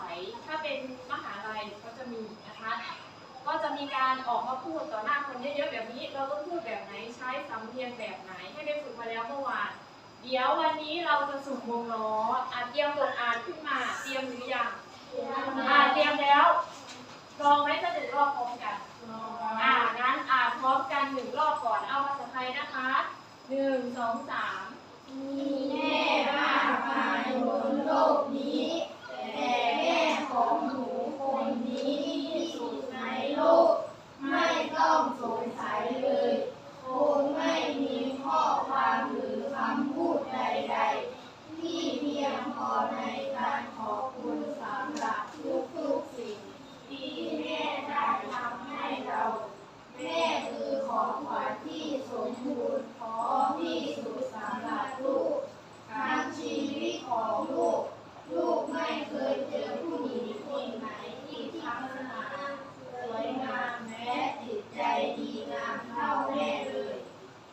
ศัย ถ้าเป็นมหาลัยก็จะมีนะคะ ก็จะมีการออกมาพูดต่อหน้าคนเยอะๆแบบนี้ เราต้องพูดแบบไหน ใช้สำเนียงแบบไหน ให้ได้ฝึกมาแล้วเมื่อวาน เดี๋ยววันนี้เราจะสุ่มวงล้ออะเตรียมบทอ่านขึ้นมา เตรียมหรือยังอ่าเตรียมแล้วลองไหมจะหนึ่งรอบพร้อมกัน อ่างั้นอ่านพร้อมกันหนึ่งรอบก่อน เอาภาษาไทยนะคะหนึ่งสองสาม มีแม่มากมายบนโลกนี้ แต่แม่ของหนูคนนี้ที่สุดในโลก ไม่ต้องสงสัยเลยคงไม่มีข้อความหรือคำพูดใดๆ ที่เพียงพอในการขอบคุณสำหรับทุกๆสิ่ง ที่แม่ได้ทำให้เรา แม่คือของขวัญที่สมบูรณ์พร้อมที่สุดสำหรับลูก ทั้งชีวิตของลูก ลูกไม่เคยเจอผู้หญิงคนไหนที่ทั้งสง่าสวยงามแม้จิตใจดีงามเท่าแม่เลย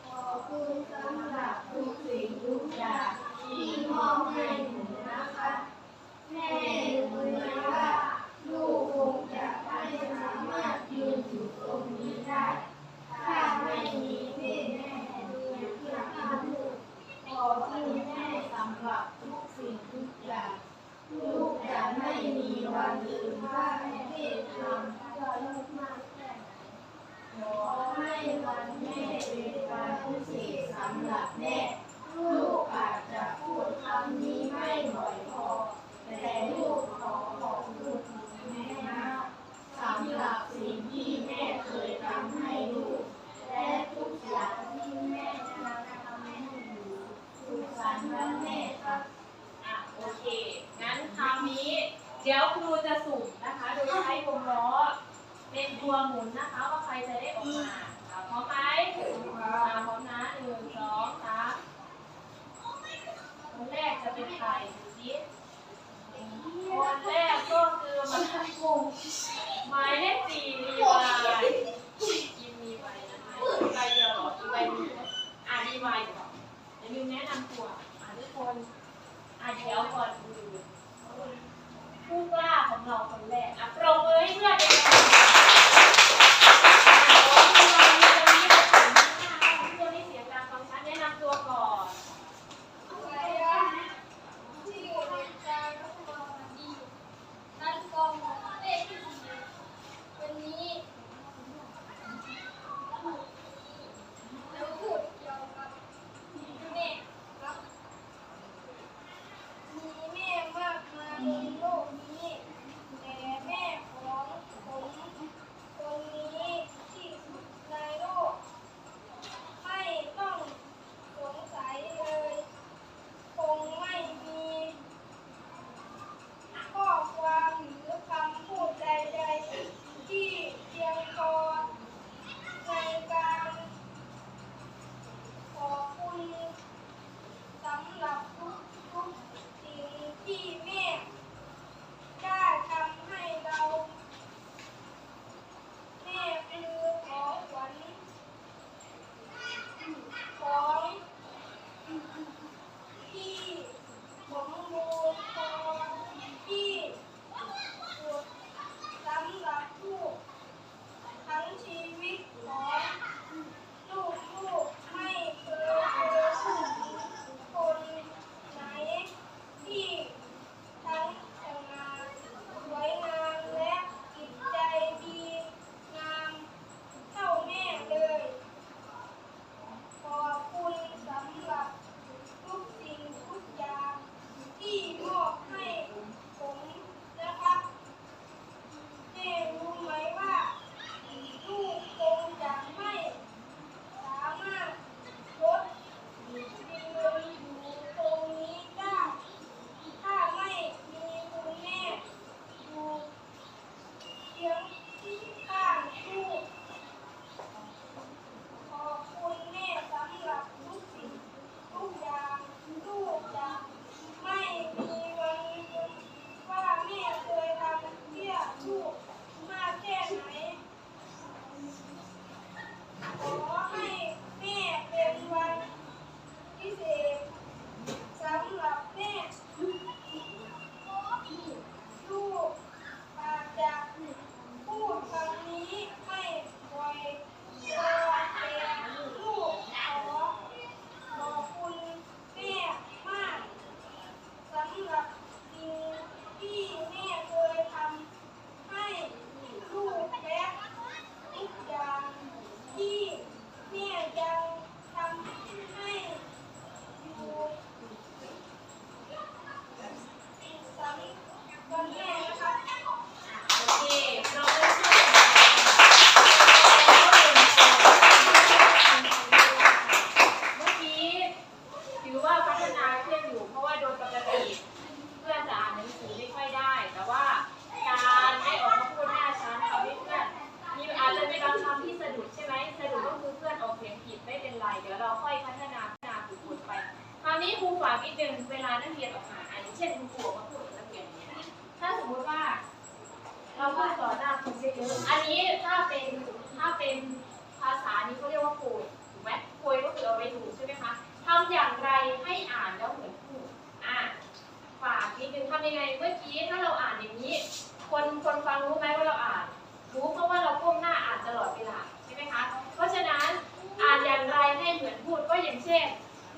ขอบคุณสำหรับทุกสิ่งทุกอย่างที่มอบให้หนูนะคะ แม่รู้ไหมว่า ลูกคงจะไม่สามารถยืนอยู่ตรงนี้ได้ ถ้าไม่มีแม่แม่ดูเพื่อข้าลูก ขอบคุณแม่สำหรับทุกสิ่งทุกอย่าง ลูกจะไม่มีวันลืมว่าแม่ทำก็ลูกมากแค่ไหนขอให้วันแม่เป็นวันพิเศษสำหรับแม่ลูกอาจจะพูดคำนี้ไม่บ่อยพอ แต่ลูกขอขอบคุณแม่นะสำหรับสิ่งที่แม่เคยทำให้ลูก และทุกอย่างที่แม่จะทำให้หนูสุขสันต์วันแม่ครับอะโอเค งั้นคราวนี้ เดี๋ยวครูจะสุ่มนะคะ โดยใช้วงล้อเป็นตัวหมุนนะคะว่าใครจะได้ออกมาอะพร้อมไหมอะพร้อมนะหนึ่งสองสามคนแรกจะ เป็นใครดูสิคนแรกก็คือมายเลขหมายเลขสี่มีวายยิมมีไว้นะคะใบเดียวหรออีกใบหนึ่งเหรออะรีวายก่อนเดี๋ยวลืมแนะนำตัวอะทุกคนอะเดี๋ยวก่อนดูผู้กล้าของเราคนแรกอะ นักเรียนออกมาอย่างเช่นคุณครูมาพูดกับนักเรียนอย่างเงี้ยถ้าสมมติว่า เราพูดต่อหน้าคนเยอะๆอันนี้ถ้าเป็นถ้าเป็นภาษานี้เขาเรียกว่าโพยถูกไหมโพยก็คือเอาไว้ดูใช่ไหมคะทำอย่างไรให้อ่านแล้วเหมือนพูดอะฝากนิดนึงทำยังไงเมื่อกี้ถ้าเราอ่านอย่างนี้ คนคนฟังรู้ไหมว่าเราอ่าน รู้เพราะว่าเราก้มหน้าอ่านตลอดเวลาใช่ไหมคะเพราะฉะนั้นอ่านอย่างไรให้เหมือนพูดก็อย่างเช่น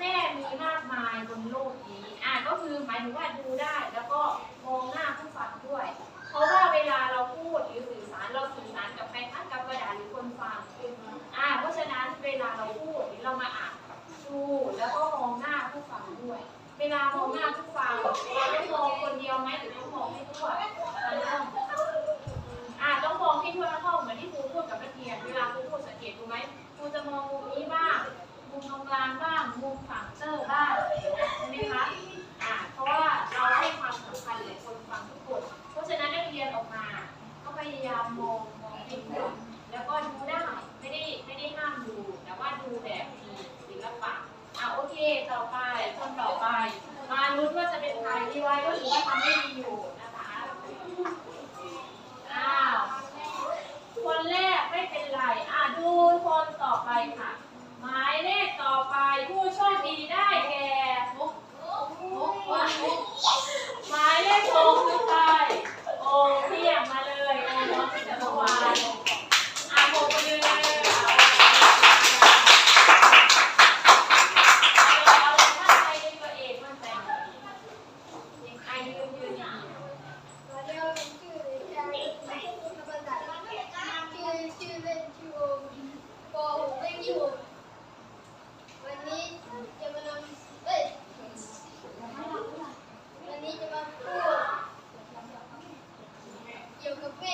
แม่มีมากมายบนโลกนี้ อ่าก็คือหมายถึงว่าดูได้ แล้วก็มองหน้าผู้ฟังด้วย เพราะว่าเวลาเราพูดหรือสื่อสารเราสื่อสารกับใครทั้งกับกระดาษหรือคนฟังอ่าเพราะฉะนั้นเวลาเราพูดหรือเรามาอ่านดูแล้วก็มองหน้าผู้ฟังด้วย เวลามองหน้าผู้ฟังเราต้องมองคนเดียวไหมหรือต้องมองให้ทั่วทั้งห้องอ่าต้องมองให้ทั่วทั้งห้องเหมือนที่ครูพูดกับนักเรียน เวลาครูพูดสังเกตดูไหมครูจะมองมุมนี้บ้างมุมตรงกลางบ้าง 有个被